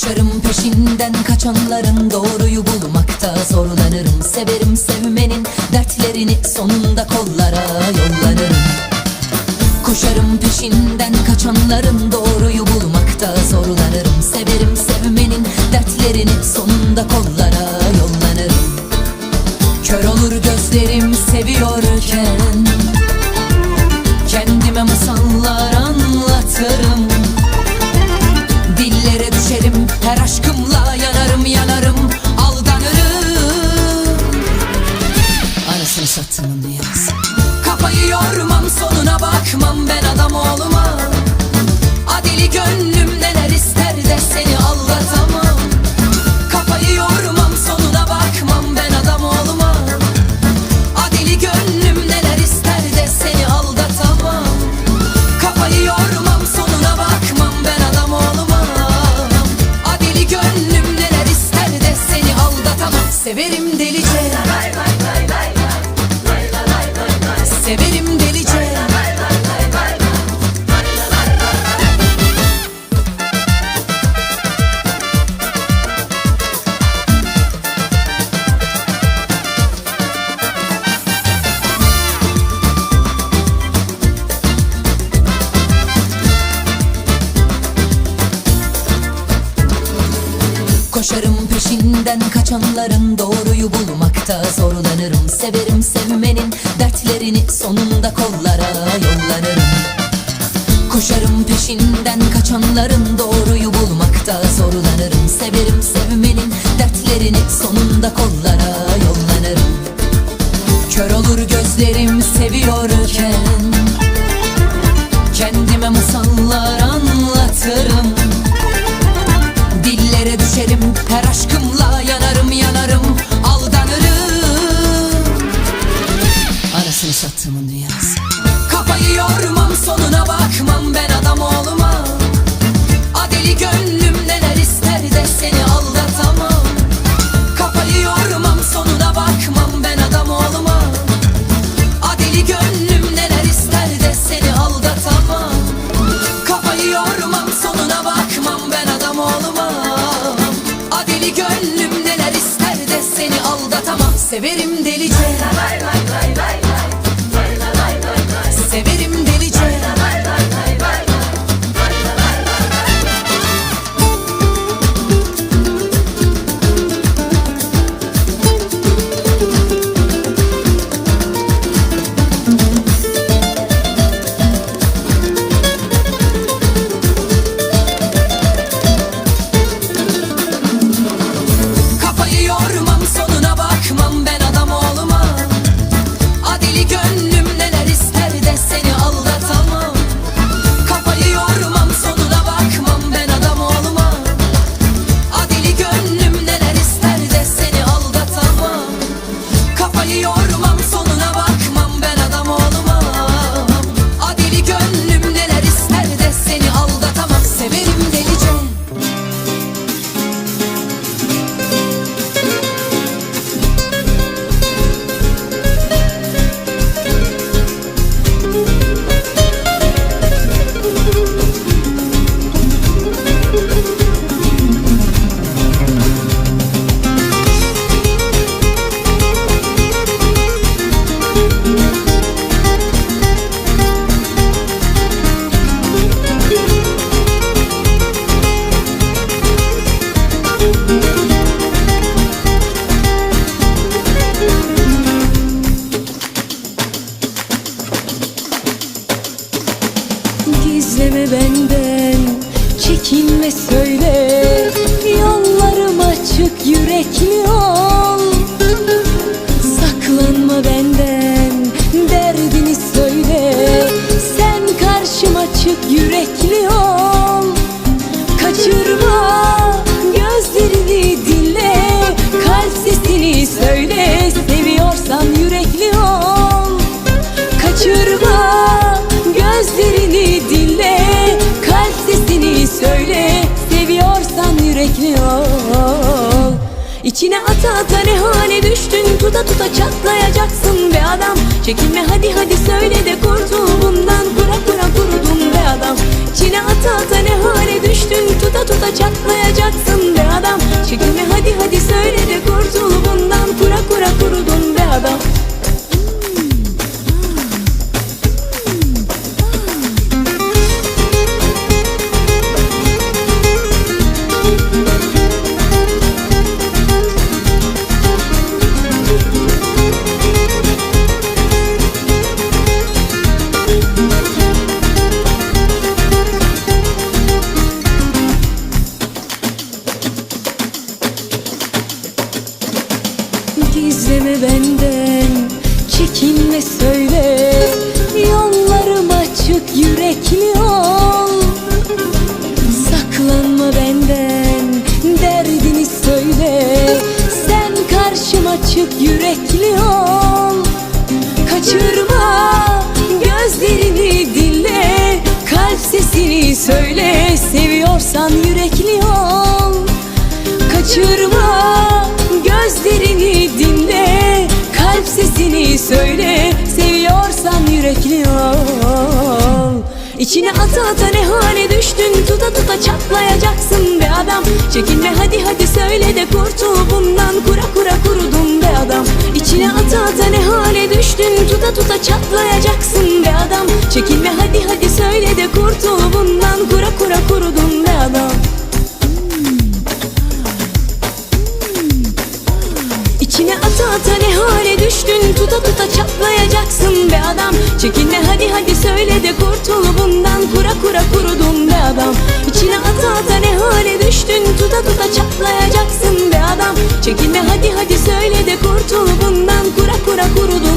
Koşarım peşinden kaçanların doğruyu bulmakta zorlanırım. Severim sevmenin dertlerini sonunda kollara yollarım. Koşarım peşinden kaçanların doğruyu bulmakta zorlanırım. Severim sevmenin dertlerini sonunda kollara yollanırım Kör olur gözlerim seviyorken akşamların Gönlüm neler ister de seni aldatamam. Severim delice. Lay lay lay lay lay İçine ata ata ne hale düştün? Tuta tuta çatlayacaksın be adam. Çekinme hadi hadi söyle de kurtul bundan. Kura kura kurudun be adam. İçine ata ata ne hale düştün? Tuta tuta çatlayacaksın be adam. Çekinme hadi söyle Seviyorsan yürekli ol. İçine ata ata ne hale düştün Tuta tuta çatlayacaksın be adam. Çekinme hadi hadi söyle de kurtul bundan. Kura kura kurudum be adam. İçine ata ata ne hale düştün Tuta tuta çatlayacaksın be adam. Çekinme hadi hadi düştün tuta tuta çatlayacaksın be adam. Çekinme hadi hadi söyle de kurtul bundan. Kura kura kurudum be adam. İçine ata ata ne hale düştün tuta tuta çatlayacaksın be adam. Çekinme hadi hadi söyle de kurtul bundan. Kura kura kurudum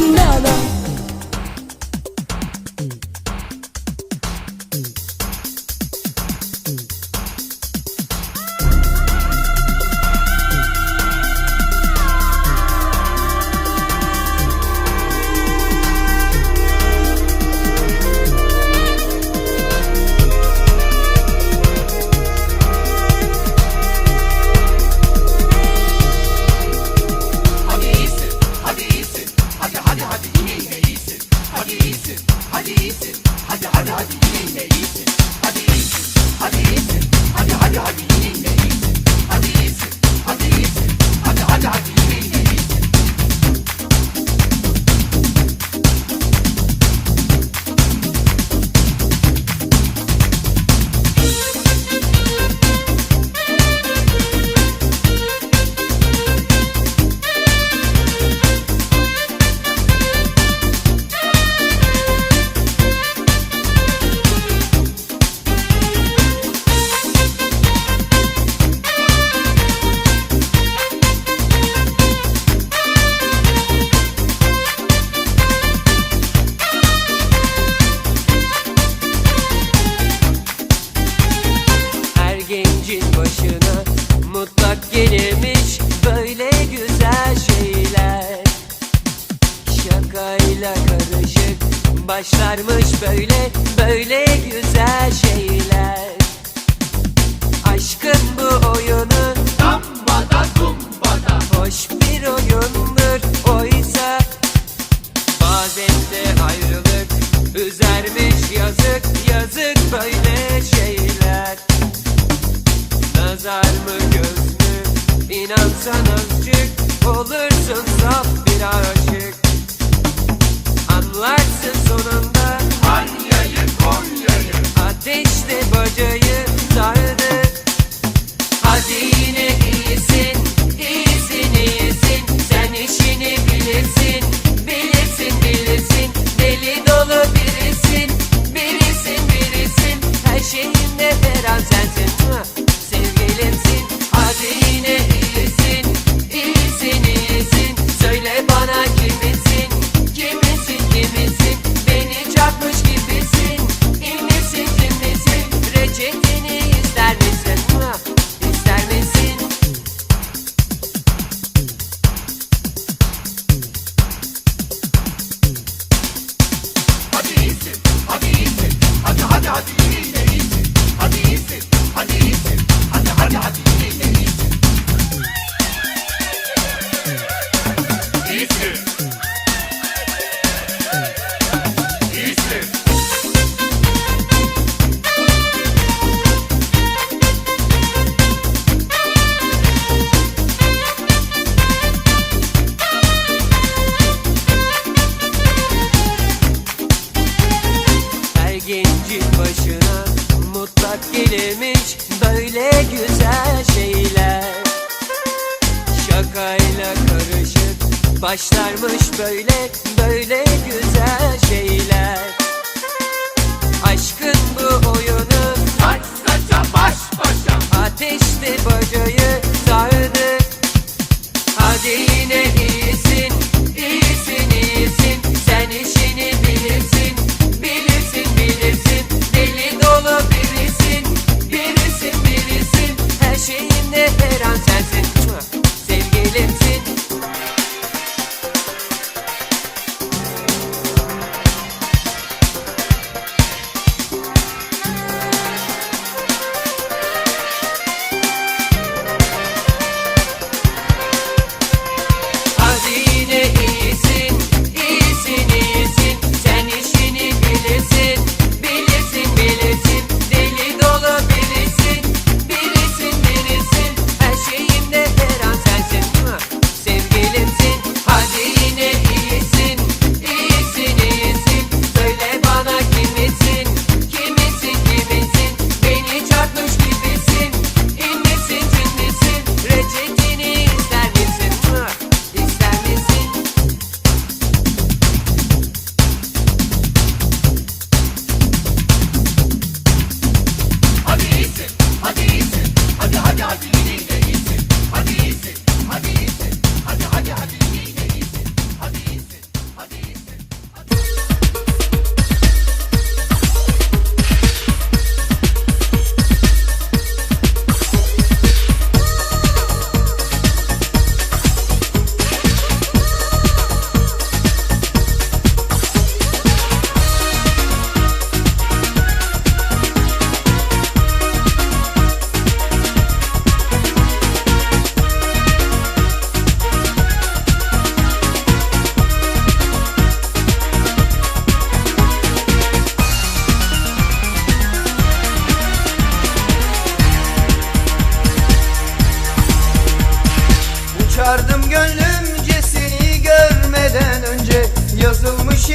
soy la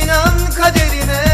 inan kaderine.